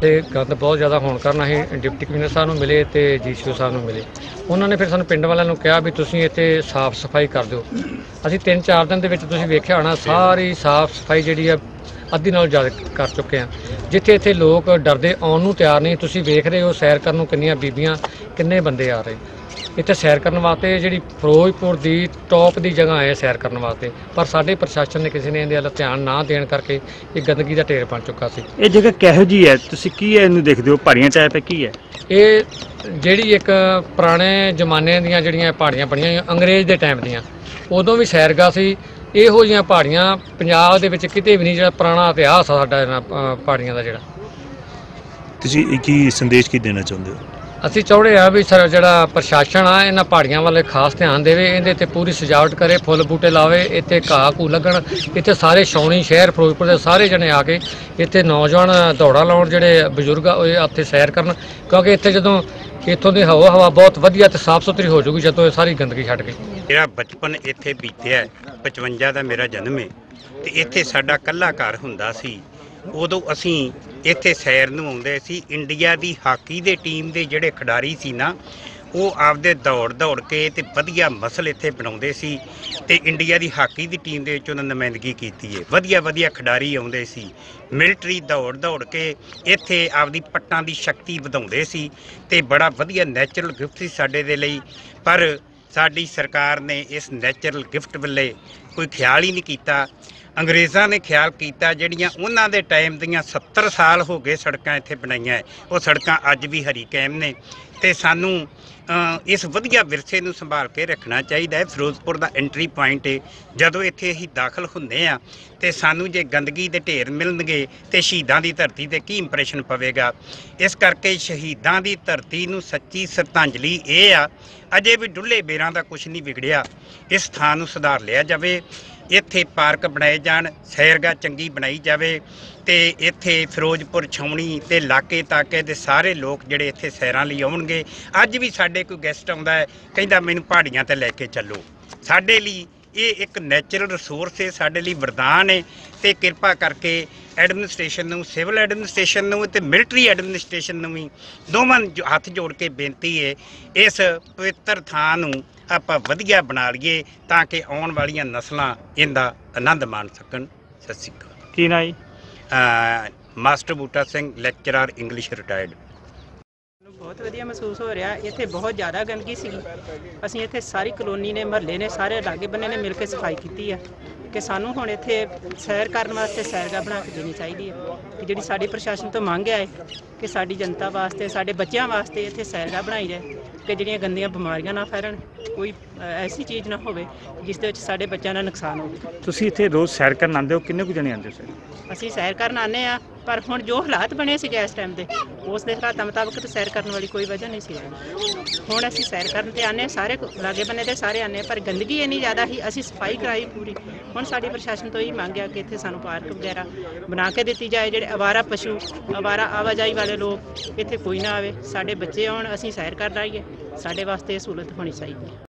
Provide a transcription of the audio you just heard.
ਤੇ ਗੰਦ ਬਹੁਤ ਜ਼ਿਆਦਾ ਹੋਣ ਕਾਰਨ ਅਸੀਂ ਡਿਪਟੀ ਕਮਿਸ਼ਨਰ ਸਾਹਿਬ ਨੂੰ ਮਿਲੇ ਤੇ ਜੀਸੀਓ ਸਾਹਿਬ ਨੂੰ ਮਿਲੇ। ਉਹਨਾਂ ਨੇ ਫਿਰ ਸਾਨੂੰ ਪਿੰਡ ਵਾਲਿਆਂ ਨੂੰ ਕਿਹਾ ਵੀ ਤੁਸੀਂ ਇੱਥੇ ਸਾਫ਼ ਸਫ਼ਾਈ ਕਰ ਦਿਓ। ਅਸੀਂ 3-4 ਦਿਨ ਦੇ ਵਿੱਚ ਤੁਸੀਂ ਵੇਖਿਆ ਹੋਣਾ, ਸਾਰੀ ਸਾਫ਼ ਸਫ਼ਾਈ ਜਿਹੜੀ ਆ ਅੱਧੀ ਨਾਲ ਜ਼ਿਆਦਾ ਕਰ ਚੁੱਕੇ ਆ ਜਿੱਥੇ ਇੱਥੇ ਲੋਕ ਡਰਦੇ, ਆਉਣ ਨੂੰ ਤਿਆਰ ਨਹੀਂ, ਤੁਸੀਂ ਵੇਖ ਰਹੇ ਹੋ ਸੈਰ ਕਰਨ ਨੂੰ ਕਿੰਨੀਆਂ ਬੀਬੀਆਂ, ਕਿੰਨੇ ਬੰਦੇ ਆ ਰਹੇ। ਇੱਥੇ ਸੈਰ ਕਰਨ ਵਾਸਤੇ ਜਿਹੜੀ ਫਿਰੋਜ਼ਪੁਰ ਦੀ ਟੌਪ ਦੀ ਜਗ੍ਹਾ ਹੈ ਸੈਰ ਕਰਨ ਵਾਸਤੇ। ਪਰ ਸਾਡੇ ਪ੍ਰਸ਼ਾਸਨ ਨੇ ਕਿਸੇ ਨੇ ਇਹਦੇ ਵੱਲ ਧਿਆਨ ਨਾ ਦੇਣ ਕਰਕੇ ਇਹ ਗੰਦਗੀ ਦਾ ਢੇਰ ਬਣ ਚੁੱਕਾ ਸੀ। ਇਹ ਜਗ੍ਹਾ ਕਿਹੋ ਜੀ ਹੈ? ਤੁਸੀਂ ਕੀ ਹੈ ਇਹਨੂੰ ਦੇਖਦੇ ਹੋ? ਪਹਾੜੀਆਂ ਚ ਆਇਆ ਪਿਆ ਕੀ ਹੈ? ਇਹ ਜਿਹੜੀ ਇੱਕ ਪੁਰਾਣੇ ਜ਼ਮਾਨੇ ਦੀਆਂ ਜਿਹੜੀਆਂ ਪਹਾੜੀਆਂ ਬਣੀਆਂ ਹੋਈਆਂ ਅੰਗਰੇਜ਼ ਦੇ ਟਾਈਮ ਦੀਆਂ ਉਦੋਂ ਵੀ ਸੈਰਗਾ ਸੀ। ਇਹੋ ਜਿਹੀਆਂ ਪਹਾੜੀਆਂ ਪੰਜਾਬ ਦੇ ਵਿੱਚ ਕਿਤੇ ਵੀ ਨਹੀਂ ਜਿਹੜਾ ਪੁਰਾਣਾ ਇਤਿਹਾਸ ਆ ਸਾਡਾ ਇਹਨਾਂ ਪਹਾੜੀਆਂ ਦਾ ਜਿਹੜਾ। ਤੁਸੀਂ ਕੀ ਸੰਦੇਸ਼ ਕੀ ਦੇਣਾ ਚਾਹੁੰਦੇ ਹੋ? ਅਸੀਂ ਚਾਹੁੰਦੇ ਆ ਵੀ ਸਰ ਜਿਹੜਾ ਪ੍ਰਸ਼ਾਸਨ ਆ, ਇਹਨਾਂ ਪਹਾੜੀਆਂ ਵੱਲ ਖਾਸ ਧਿਆਨ ਦੇਵੇ, ਇਹਦੇ ਤੇ ਪੂਰੀ ਸਜਾਵਟ ਕਰੇ, ਫੁੱਲ ਬੂਟੇ ਲਾਵੇ, ਇੱਥੇ ਘਾਹ ਘੂ ਲੱਗਣ, ਇੱਥੇ ਸਾਰੇ ਸ਼ੌਣੀ ਸ਼ਹਿਰ, ਫਿਰੋਜ਼ਪੁਰ ਦੇ ਸਾਰੇ ਜਣੇ ਆ ਕੇ ਇੱਥੇ ਨੌਜਵਾਨ ਦੌੜਾ ਲਾਉਣ ਜਿਹੜੇ ਬਜ਼ੁਰਗ ਆ, ਉਹ ਇੱਥੇ ਸੈਰ ਕਰਨ, ਕਿਉਂਕਿ ਇੱਥੇ ਜਦੋਂ ਇੱਥੋਂ ਦੀ ਹਵਾ ਹਵਾ ਬਹੁਤ ਵਧੀਆ ਤੇ ਸਾਫ਼ ਸੁਥਰੀ ਹੋ ਜਾਊਗੀ ਜਦੋਂ ਇਹ ਸਾਰੀ ਗੰਦਗੀ ਛੱਡ ਕੇ ਮੇਰਾ ਬਚਪਨ ਇੱਥੇ ਬੀਤਿਆ ਹੈ। 55 ਦਾ ਮੇਰਾ ਜਨਮ ਹੈ ਤੇ ਇੱਥੇ ਸਾਡਾ ਕੱਲਾ ਘਰ ਹੁੰਦਾ ਸੀ ਉਦੋਂ ਅਸੀਂ ਇੱਥੇ ਸੈਰ ਨੂੰ ਆਉਂਦੇ ਸੀ। ਇੰਡੀਆ ਦੀ ਹਾਕੀ ਦੇ ਟੀਮ ਦੇ ਜਿਹੜੇ ਖਿਡਾਰੀ ਸੀ ਨਾ, ਉਹ ਆਪਦੇ ਦੌੜ ਦੌੜ ਕੇ ਤੇ ਵਧੀਆ ਮਸਲ ਇੱਥੇ ਬਣਾਉਂਦੇ ਸੀ ਤੇ ਇੰਡੀਆ ਦੀ ਹਾਕੀ ਦੀ ਟੀਮ ਦੇ ਵਿੱਚ ਉਹਨਾਂ ਨੁਮਾਇੰਦਗੀ ਕੀਤੀ ਹੈ ਵਧੀਆ ਵਧੀਆ ਖਿਡਾਰੀ ਆਉਂਦੇ ਸੀ। ਮਿਲਟਰੀ ਦੌੜ ਦੌੜ ਕੇ ਇੱਥੇ ਆਪਦੀ ਪੱਟਾਂ ਦੀ ਸ਼ਕਤੀ ਵਧਾਉਂਦੇ ਸੀ ਤੇ ਬੜਾ ਵਧੀਆ ਨੈਚੁਰਲ ਗਿਫਟ ਸੀ ਸਾਡੇ ਦੇ ਲਈ। ਪਰ ਸਾਡੀ ਸਰਕਾਰ ਨੇ ਇਸ ਨੈਚੁਰਲ ਗਿਫਟ ਵੱਲੇ ਕੋਈ ਖਿਆਲ ਹੀ ਨਹੀਂ ਕੀਤਾ। ਅੰਗਰੇਜ਼ਾਂ ਨੇ ਖਿਆਲ ਕੀਤਾ ਜਿਹੜੀਆਂ ਉਹਨਾਂ ਦੇ ਟਾਈਮ ਦੀਆਂ 70 ਸਾਲ ਹੋ ਗਏ ਸੜਕਾਂ ਇੱਥੇ ਬਣਾਈਆਂ ਉਹ ਸੜਕਾਂ ਅੱਜ ਵੀ ਹਰੀ ਕਾਇਮ ਨੇ। ਤੇ ਸਾਨੂੰ ਇਸ ਵਧੀਆ ਵਿਰਸੇ ਨੂੰ ਸੰਭਾਲ ਕੇ ਰੱਖਣਾ ਚਾਹੀਦਾ ਹੈ ਫਿਰੋਜ਼ਪੁਰ ਦਾ ਐਂਟਰੀ ਪੁਆਇੰਟ ਹੈ ਜਦੋਂ ਇੱਥੇ ਅਸੀਂ ਦਾਖਲ ਹੁੰਦੇ ਆ, ਤੇ ਸਾਨੂੰ ਜੇ ਗੰਦਗੀ ਦੇ ਢੇਰ ਮਿਲਣਗੇ, ਤੇ ਸ਼ਹੀਦਾਂ ਦੀ ਧਰਤੀ ਤੇ ਕੀ ਇੰਪ੍ਰੈਸ਼ਨ ਪਵੇਗਾ? ਇਸ ਕਰਕੇ ਸ਼ਹੀਦਾਂ ਦੀ ਧਰਤੀ ਨੂੰ ਸੱਚੀ ਸ਼ਰਧਾਂਜਲੀ ਇਹ ਆ, ਅਜੇ ਵੀ ਡੁੱਲੇ ਬੇਰਾਂ ਦਾ ਕੁਝ ਨਹੀਂ ਵਿਗੜਿਆ। ਇਸ ਥਾਂ ਨੂੰ ਸੁਧਾਰ ਲਿਆ ਜਾਵੇ। ਇੱਥੇ ਪਾਰਕ ਬਣਾਏ ਜਾਣ, ਸੈਰਗਾ ਚੰਗੀ ਬਣਾਈ ਜਾਵੇ ਤੇ ਇੱਥੇ ਫਿਰੋਜ਼ਪੁਰ, ਛਾਉਣੀ ਤੇ ਇਲਾਕੇ ਤਾਕੇ ਦੇ ਸਾਰੇ ਲੋਕ ਜਿਹੜੇ ਇੱਥੇ ਸੈਰਾਂ ਲਈ ਆਉਣਗੇ। ਅੱਜ ਵੀ ਸਾਡੇ ਕੋਈ ਗੈਸਟ ਆਉਂਦਾ ਹੈ, ਕਹਿੰਦਾ ਮੈਨੂੰ ਪਹਾੜੀਆਂ ਤੇ ਲੈ ਕੇ ਚੱਲੋ। ਸਾਡੇ ਲਈ ਇਹ ਇੱਕ ਨੈਚੁਰਲ ਰਿਸੋਰਸ ਹੈ, ਸਾਡੇ ਲਈ ਵਰਦਾਨ ਹੈ ਤੇ ਕਿਰਪਾ ਕਰਕੇ ਐਡਮਿਨਿਸਟ੍ਰੇਸ਼ਨ ਨੂੰ ਸਿਵਲ ਐਡਮਿਨਿਸਟ੍ਰੇਸ਼ਨ ਨੂੰ ਤੇ ਮਿਲਟਰੀ ਐਡਮਿਨਿਸਟ੍ਰੇਸ਼ਨ ਨੂੰ ਵੀ ਦੋਵਾਂ ਨੂੰ ਹੱਥ ਜੋੜ ਕੇ ਬੇਨਤੀ ਹੈ ਇਸ ਪਵਿੱਤਰ ਥਾਂ ਨੂੰ ਆਪਾਂ ਵਧੀਆ ਬਣਾ ਲਈਏ ਤਾਂ ਕਿ ਆਉਣ ਵਾਲੀਆਂ ਨਸਲਾਂ ਇਹਦਾ ਆਨੰਦ ਮਾਣ ਸਕਣ। ਸਤਿ ਸ਼੍ਰੀ ਅਕਾਲ। ਕੀ ਨਾ ਜੀ? ਅਹ master Boota Singh lecturer English retired ਬਹੁਤ ਵਧੀਆ ਮਹਿਸੂਸ ਹੋ ਰਿਹਾ। ਇੱਥੇ ਬਹੁਤ ਜ਼ਿਆਦਾ ਗੰਦਗੀ ਸੀਗੀ। ਅਸੀਂ ਇੱਥੇ ਸਾਰੀ ਕਲੋਨੀ ਨੇ ਮਹੱਲੇ ਨੇ ਸਾਰੇ ਲਾਗੇ ਬੰਨੇ ਨੇ ਮਿਲ ਕੇ ਸਫ਼ਾਈ ਕੀਤੀ ਆ ਕਿ ਸਾਨੂੰ ਹੁਣ ਇੱਥੇ ਸੈਰ ਕਰਨ ਵਾਸਤੇ ਸੈਰਗਾ ਬਣਾ ਕੇ ਦੇਣੀ ਚਾਹੀਦੀ ਹੈ ਕਿ ਜਿਹੜੀ ਸਾਡੀ ਪ੍ਰਸ਼ਾਸਨ ਤੋਂ ਮੰਗ ਹੈ ਕਿ ਸਾਡੀ ਜਨਤਾ ਵਾਸਤੇ ਸਾਡੇ ਬੱਚਿਆਂ ਵਾਸਤੇ ਇੱਥੇ ਸੈਰਗਾ ਬਣਾਈ ਜਾਏ ਕਿ ਜਿਹੜੀਆਂ ਗੰਦੀਆਂ ਬਿਮਾਰੀਆਂ ਨਾ ਫੈਲਣ ਕੋਈ ਐਸੀ ਚੀਜ਼ ਨਾ ਹੋਵੇ ਜਿਸ ਦੇ ਵਿੱਚ ਸਾਡੇ ਬੱਚਿਆਂ ਦਾ ਨੁਕਸਾਨ ਹੋਵੇ। ਤੁਸੀਂ ਇੱਥੇ ਰੋਜ਼ ਸੈਰ ਕਰਨ ਆਉਂਦੇ ਹੋ? ਕਿੰਨੇ ਕੁ ਜਣੇ ਆਉਂਦੇ ਹੋ ਸਰ? ਅਸੀਂ ਸੈਰ ਕਰਨ ਆਨੇ ਆ ਪਰ ਹੁਣ ਜੋ ਹਾਲਾਤ ਬਣੇ ਸੀ ਇਸ ਟਾਈਮ ਦੇ, ਉਸ ਦੇ ਹਾਲਾਤਾਂ ਮੁਤਾਬਕ ਤਾਂ ਸੈਰ ਕਰਨ ਵਾਲੀ ਕੋਈ ਵਜ੍ਹਾ ਨਹੀਂ ਸੀ ਰਹੀ ਹੁਣ ਅਸੀਂ ਸੈਰ ਕਰਨ ਤੇ ਆਨੇ ਸਾਰੇ ਲਾਗੇ ਬੰਨੇ ਦੇ ਸਾਰੇ ਆਨੇ ਪਰ ਗੰਦਗੀ ਇੰਨੀ ਜ਼ਿਆਦਾ ਸੀ, ਅਸੀਂ ਸਫ਼ਾਈ ਕਰਾਈ ਪੂਰੀ। ਹੁਣ ਸਾਡੀ ਪ੍ਰਸ਼ਾਸਨ ਤੋਂ ਹੀ ਮੰਗਿਆ ਕਿ ਇੱਥੇ ਸਾਨੂੰ ਪਾਰਕ ਵਗੈਰਾ ਬਣਾ ਕੇ ਦਿੱਤੀ ਜਾਏ, ਜਿਹੜੇ ਅਵਾਰਾ ਪਸ਼ੂ ਅਵਾਰਾ ਆਵਾਜਾਈ ਵਾਲੇ ਲੋਕ ਇੱਥੇ ਕੋਈ ਨਾ ਆਵੇ, ਸਾਡੇ ਬੱਚੇ ਆਉਣ, ਅਸੀਂ ਸੈਰ ਕਰ ਆਈਏ, ਸਾਡੇ ਵਾਸਤੇ ਇਹ ਸਹੂਲਤ ਹੋਣੀ ਚਾਹੀਦੀ ਹੈ।